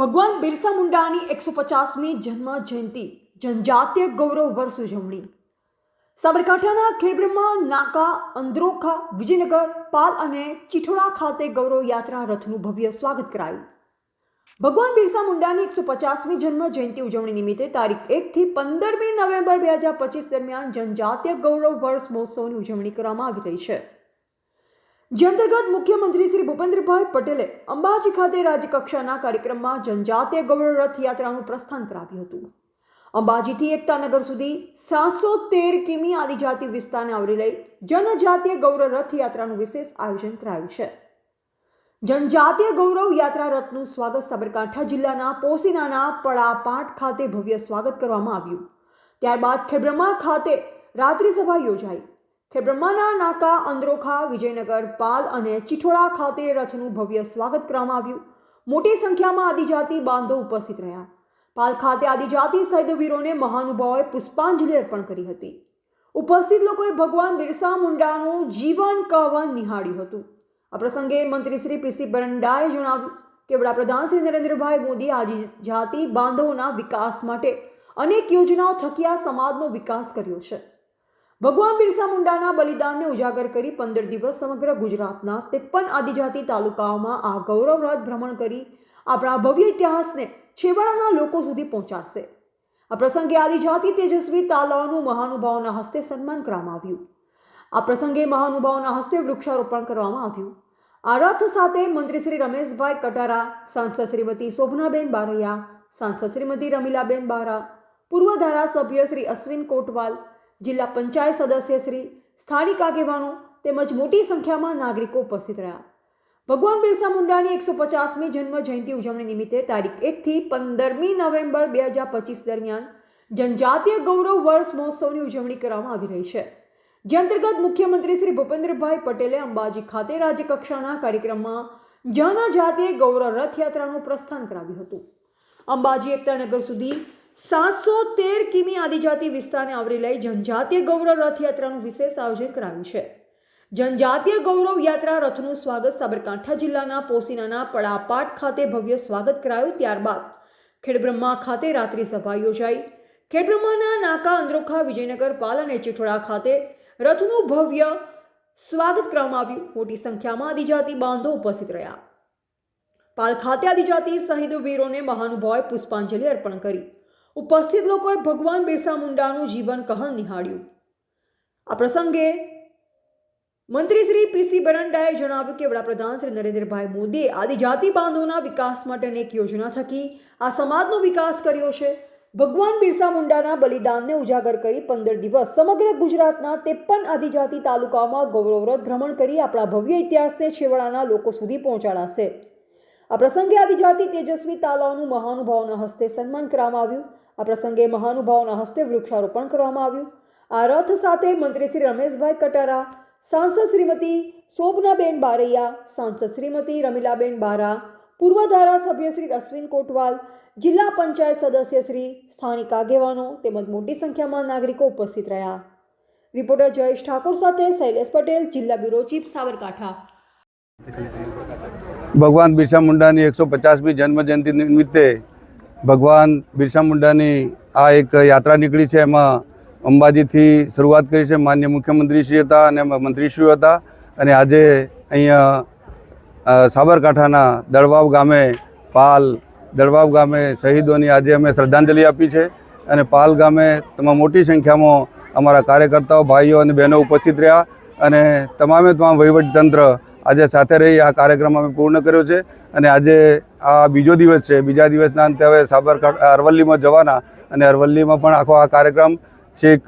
ભગવાન બિરસા મુંડાની એકસો પચાસમી જન્મ જયંતિ જનજાતીય ગૌરવ વર્ષ ઉજવણી. સાબરકાંઠાના ખેડબ્રહ્મા, નાકા, અંદ્રોખા, વિજયનગર, પાલ અને ચિઠોડા ખાતે ગૌરવ યાત્રા રથનું ભવ્ય સ્વાગત કરાયું. ભગવાન બિરસા મુંડાની એકસો પચાસમી જન્મ જયંતિ ઉજવણી નિમિત્તે તારીખ એકથી પંદરમી નવેમ્બર બે હજાર પચીસ દરમિયાન જનજાતીય ગૌરવ વર્ષ મહોત્સવની ઉજવણી કરવામાં આવી રહી છે. જે અંતર્ગત મુખ્યમંત્રી શ્રી ભૂપેન્દ્રભાઈ પટેલે અંબાજી ખાતે રાજ્યકક્ષાના કાર્યક્રમમાં જનજાતીય ગૌરવ રથ યાત્રાનું પ્રસ્થાન કરાવ્યું હતું. અંબાજીથી એકતાનગર સુધી સાતસો તેર કિમી આદિજાતિ વિસ્તારને આવરી લઈ જનજાતીય ગૌરવ રથ યાત્રાનું વિશેષ આયોજન કરાયું છે. જનજાતીય ગૌરવ યાત્રા રથનું સ્વાગત સાબરકાંઠા જિલ્લાના પોસીનાના પડાપાટ ખાતે ભવ્ય સ્વાગત કરવામાં આવ્યું. ત્યારબાદ ખેબ્રમા ખાતે રાત્રિ સભા યોજાઈ. ખેબ્રમાના નાકા, અંદ્રોખા, વિજયનગર, પાલ અને ચિઠોડા ખાતે રથનું ભવ્ય સ્વાગત કરવામાં આવ્યું. મોટી સંખ્યામાં આદિજાતિ બાંધો ઉપસ્થિત રહ્યા. પાલ ખાતે આદિજાતિ શહીદ વીરોને મહાનુભાવોએ પુષ્પાંજલિ અર્પણ કરી હતી. ઉપસ્થિત લોકોએ ભગવાન બિરસા મુંડાનું જીવન કવન નિહાળ્યું હતું. આ પ્રસંગે મંત્રી શ્રી પીસી બરંડાએ જણાવ્યું કે વડાપ્રધાન શ્રી નરેન્દ્રભાઈ મોદી આદિજાતિ બાંધવોના વિકાસ માટે અનેક યોજનાઓ થકી આ સમાજનો વિકાસ કર્યો છે. ભગવાન બિરસા મુંડાના બલિદાનને ઉજાગર કરી પંદર દિવસ સમગ્ર ગુજરાતના ત્રેપન આદિજાતિ તાલુકાઓમાં આ ગૌરવ રથ ભ્રમણ કરી આપણા ભવ્ય ઇતિહાસને છેવાડાના લોકો સુધી પહોંચાડશે. આ પ્રસંગે આદિજાતિ તેજસ્વી તાલાઓનું મહાનુભાવોના હસ્તે સન્માન કરવામાં આવ્યું. આ પ્રસંગે મહાનુભાવોના હસ્તે વૃક્ષારોપણ કરવામાં આવ્યું. આ રથ સાથે મંત્રી શ્રી રમેશભાઈ કટારા, સાંસદ શ્રીમતી શોભનાબેન બારૈયા, સાંસદ શ્રીમતી રમીલાબેન બારા પૂર્વ ધારાસભ્ય શ્રી અશ્વિન કોટવાલ જિલ્લા પંચાયત સદસ્ય શ્રી સ્થાનિક આગેવાનો તેમજ મોટી સંખ્યામાં નાગરિકો ઉપસ્થિત રહ્યા. ભગવાન બિરસા મુંડાની એકસો પચાસમી જન્મ જયંતિ ઉજવણી નિમિત્તે તારીખ એકથી પંદરમી નવેમ્બર બે હજાર પચીસ દરમિયાન જનજાતીય ગૌરવ વર્ષ મહોત્સવની ઉજવણી કરવામાં આવી રહી છે. જે અંતર્ગત મુખ્યમંત્રી શ્રી ભૂપેન્દ્રભાઈ પટેલે અંબાજી ખાતે રાજ્યકક્ષાના કાર્યક્રમમાં જનજાતીય ગૌરવ રથયાત્રાનું પ્રસ્થાન કરાવ્યું હતું. અંબાજી એકતાનગર સુધી સાતસો તેર કિમી આદિજાતિ વિસ્તારને આવરી લઈ જનજાતીય ગૌરવ રથયાત્રાનું વિશેષ આયોજન કરાયું છે. જનજાતીય ગૌરવ યાત્રા રથનું સ્વાગત સાબરકાંઠા જિલ્લાના પોસીનાના પડાપાટ ખાતે ભવ્ય સ્વાગત કરાયું ત્યારબાદ ખેડબ્રહ્મા ખાતે રાત્રિ સભા યોજાઈ. ખેડબ્રહ્માના નાકા અંદ્રોખા વિજયનગર પાલ અને ચિઠોડા ખાતે રથનું ભવ્ય સ્વાગત કરવામાં આવ્યું. મોટી સંખ્યામાં આદિજાતિ બાંધો ઉપસ્થિત રહ્યા. પાલ ખાતે આદિજાતિ શહીદ વીરોને મહાનુભાવે પુષ્પાંજલિ અર્પણ કરી. ઉપસ્થિત લોકોએ ભગવાન બિરસા મુંડાનું જીવન કહન નિહાળ્યું. આ પ્રસંગે મંત્રી શ્રી પીસી બરંડાએ જણાવ્યું કે વડાપ્રધાન શ્રી નરેન્દ્રભાઈ મોદીએ આદિજાતિ બાંધવોના વિકાસ માટે અનેક યોજના થકી આ સમાજનો વિકાસ કર્યો છે. ભગવાન બિરસા મુંડાના બલિદાનને ઉજાગર કરી પંદર દિવસ સમગ્ર ગુજરાતના ત્રેપન આદિજાતિ તાલુકાઓમાં ગૌરવરથ ભ્રમણ કરી આપણા ભવ્ય ઇતિહાસને છેવાડાના લોકો સુધી પહોંચાડાશે. આ પ્રસંગે આદિજાતિ તેજસ્વી તાલાઓનું મહાનુભાવના હસ્તે સન્માન કરવામાં આવ્યું. આ પ્રસંગે મહાનુભાવના હસ્તે વૃક્ષારોપણ કરવામાં આવ્યું. આ રથ સાથે મંત્રી શ્રી રમેશભાઈ કટારા, સાંસદ શ્રીમતી શોભનાબેન બારૈયા, સાંસદ શ્રીમતી રમીલાબેન બારા, પૂર્વ ધારાસભ્ય શ્રી અશ્વિન કોટવાલ, જિલ્લા પંચાયત સદસ્ય શ્રી સ્થાનિક આગેવાનો તેમજ મોટી સંખ્યામાં નાગરિકો ઉપસ્થિત રહ્યા. રિપોર્ટર જયેશ ઠાકોર સાથે શૈલેષ પટેલ, જિલ્લા બ્યુરો ચીફ સાબરકાંઠા ભગવાન બિરસા મુંડાની એકસો પચાસમી જન્મજયંતિ નિમિત્તે ભગવાન બિરસા મુંડાની આ એક યાત્રા નીકળી છે. એમાં અંબાજીથી શરૂઆત કરી છે. માન્ય મુખ્યમંત્રીશ્રી હતા અને મંત્રીશ્રીઓ હતા. અને આજે અહીંયા સાબરકાંઠાના દળવાવ ગામે પાલ દળવાવ ગામે શહીદોની આજે અમે શ્રદ્ધાંજલિ આપી છે. અને પાલ ગામે તમામ મોટી સંખ્યામાં અમારા કાર્યકર્તાઓ, ભાઈઓ અને બહેનો ઉપસ્થિત રહ્યા. અને તમામે તમામ વહીવટીતંત્ર આજે સાથે રહી આ કાર્યક્રમ અમે પૂર્ણ કર્યો છે અને આજે આ બીજો દિવસ છે. બીજા દિવસના અંતે હવે સાબરકાંઠા અરવલ્લીમાં જવાના અને અરવલ્લીમાં પણ આખો આ કાર્યક્રમ છેક